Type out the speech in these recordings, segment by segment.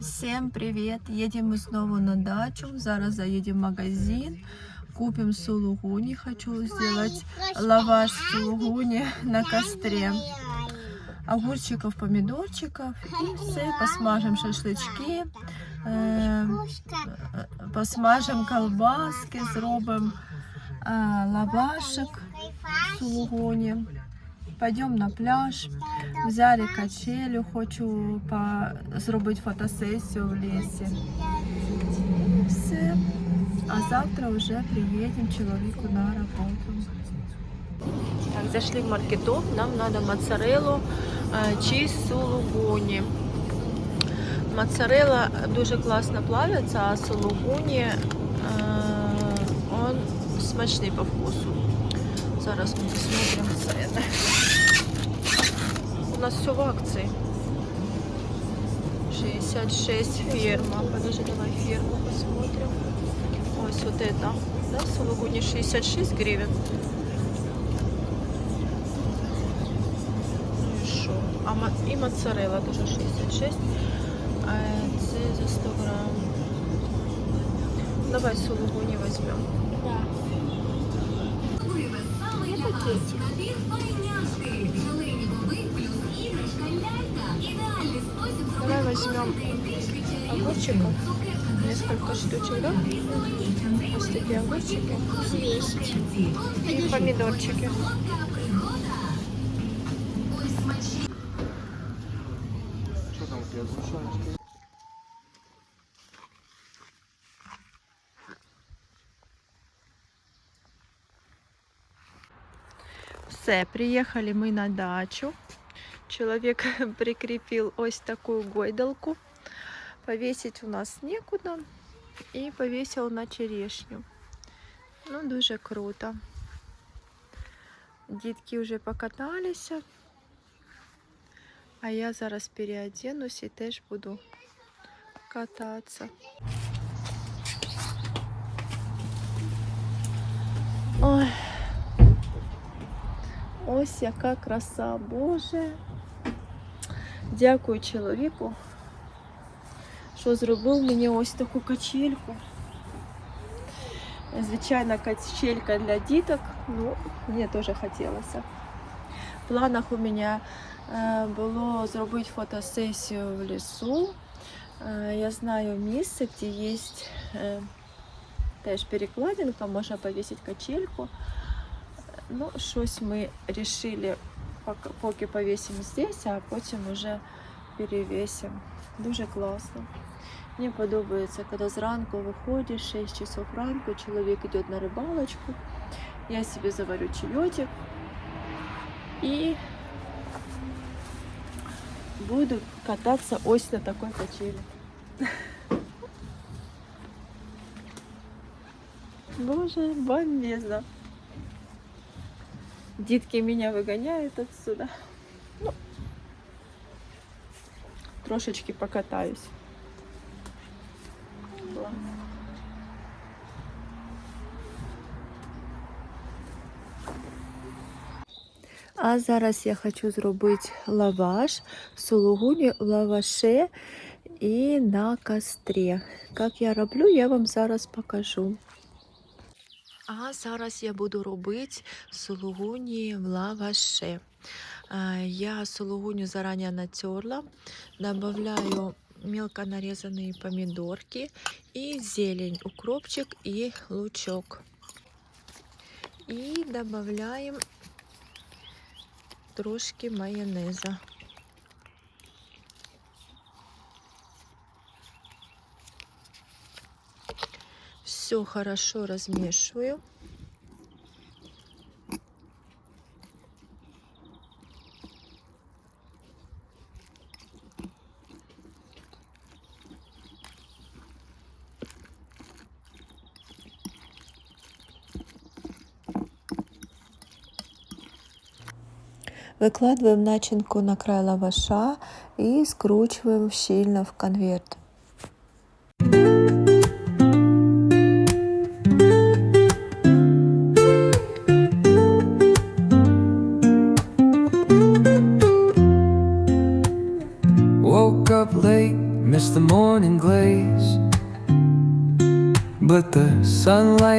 Всем привет! Едем мы снова на дачу. Зараз заедем в магазин. Купим сулугуни. Хочу сделать лаваш сулугуни на костре. Огурчиков, помидорчиков. И все. Посмажем шашлычки. э, Посмажем колбаски. Зробим э, лавашик сулугуни. Пойдем на пляж. Взяли качелю, хочу по... зробити фотосесію в лісі. І все. А завтра вже приїдемо чоловіку на роботу. Так, зайшли в маркетоп, нам треба моцарелу е, чи сулугуні. Моцарелла дуже класно плавиться, а сулугуні е, он смачний по вкусу. Зараз ми посмотрим ціни. У нас все в акции. 66 фирма. Подожди, давай фирму посмотрим. Ось вот это. Да, сулугуни 66 гривен. Ну и шо? А и моцарелла тоже 66. А це за 100 грамм. Давай сулугуни возьмем. Да. Пакетик. Возьмем огурчиков. Несколько штучек, да? Вот такие огурчики. Взвесить. И помидорчики. Все, приехали мы на дачу Человек прикрепил ось такую гойдалку. Повесить у нас некуда. І повесил на черешню. Ну, дуже круто. Дітки вже покаталися. А я зараз переоденусь і теж буду кататися. Ой. Ось яка краса, Боже. Дякую чоловіку, що зробив мені ось таку качельку. Звичайна качелька для діток, ну, мені теж хотілося. В планах у мене е, було зробити фотосесію в лісу. Е, Я знаю місце, де є е, теж перекладинка, можна повісити качельку. Ну, щось ми вирішили, поки- поки повісимо здесь, а потім вже перевесимо. Дуже класно. Мені подобається, коли зранку виходиш, 6 часов ранку, чоловік йде на рибалочку, я собі заварю чайочок і буду кататися ось на такой качелі. Боже, бомбезно. Дітки меня выгоняют отсюда. Ну, трошечки покатаюсь. Клас. А зараз я хочу зробити лаваш, сулугуні в лаваше і на кострі. Як я роблю, я вам зараз покажу. А зараз я буду робити сулугуні в лаваше. Я сулугуню заранее натерла, добавляю мелко нарезанные помидорки и зелень, укропчик и лучок. И добавляем трошки майонеза. Все хорошо размешиваю. Викладуємо начинку на край лаваша і скручуємо щільно в конверт.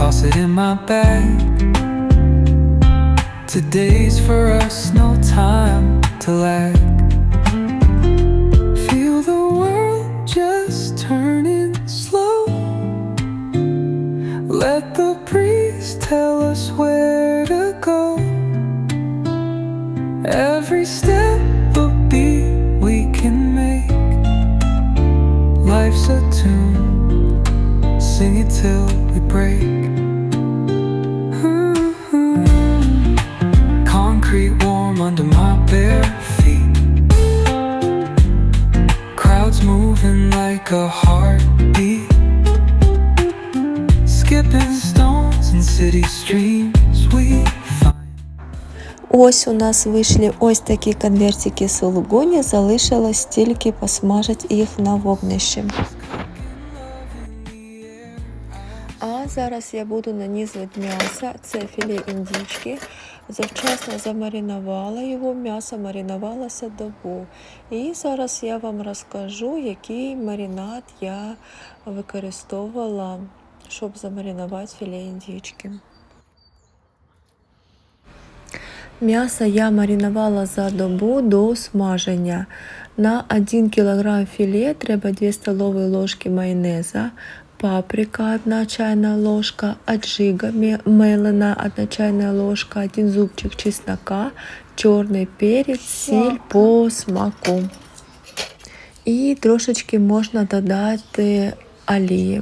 toss it in my bag. Today's for us, no time to lag. Feel the world just turning slow. Let the breeze tell us where to go. Every step a beat we can make. Life's a tune, sing it till we break. Concrete warm under my bare feet. Crowds moving like a heartbeat. Skipping stones in city streams we find. Ось у нас вийшли ось такі конвертики сулугуні, залишилось тільки посмажити їх на вогнищі. Зараз я буду нанізувати м'ясо. Це філе індички. Завчасно замаринувала його, м'ясо маринувалося добу. І зараз я вам розкажу, який маринад я використовувала, щоб замаринувати філе індички. М'ясо я маринувала за добу до смаження. На 1 кг філе треба 2 столові ложки майонеза, паприка 1 чайна ложка, аджига ме- мелена 1 чайна ложка, 1 зубчик чеснока, чорний перець, сіль по смаку. І трошечки можна додати олії.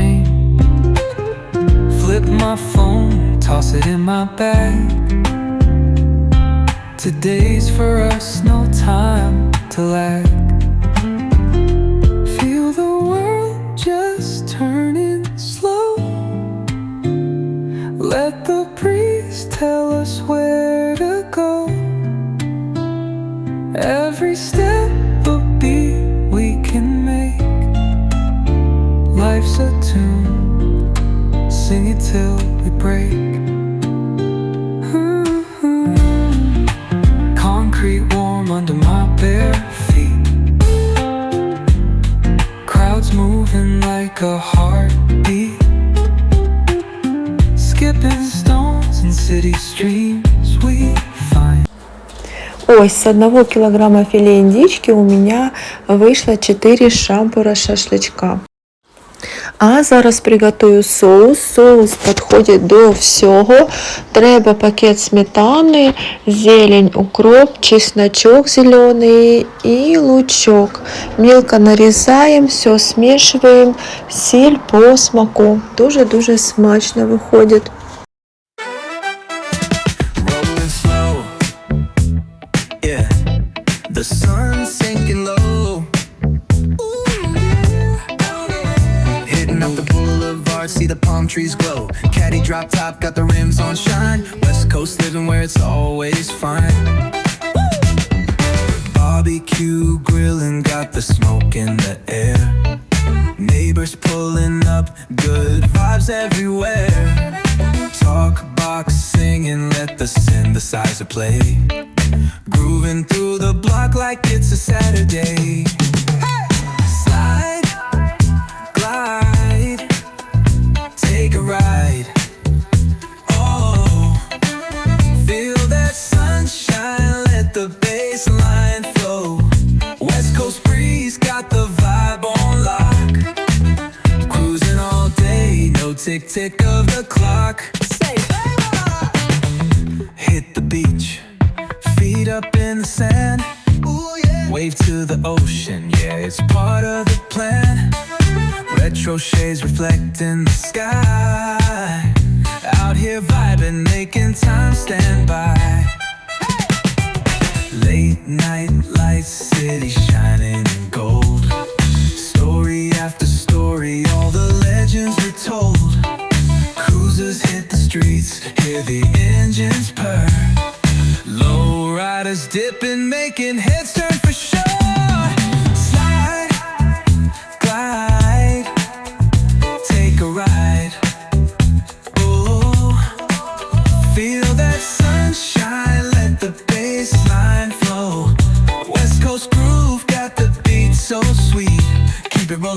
Toss it in my bag. Today's for us, no time to lag. Feel the world just turning slow. Let the breeze tell us where to go. Every step a beat we can make. Life's a tune, sing it till we break. Crowds moving like a heartbeat. Skipping stones in city streams we find. Ось с одного килограмма филе индички у меня вышло 4 шампура шашлычка. А зараз приготую соус. Соус підходить до всього. Треба пакет сметани, зелень, укроп, чесночок зелений і лучок. Мілко нарізаємо, все смішуємо, сіль по смаку. Дуже-дуже смачно виходить. rolling slow. Yeah, the sun's the palm trees glow. Caddy drop top, got the rims on shine. West Coast living where it's always fine. Barbecue grilling, got the smoke in the air. Neighbors pulling up, good vibes everywhere. Talk box singing, let the synthesizer play. Grooving through the block like it's a Saturday. Tick of the clock. Hit the beach, feet up in the sand. Wave to the ocean, yeah, it's part of the plan. Retro shades reflecting the sky. Out here vibing, making time stand by. Late night lights, city shining in gold. Story after story, all hear the engines purr. Low riders dipping, making heads turn for sure.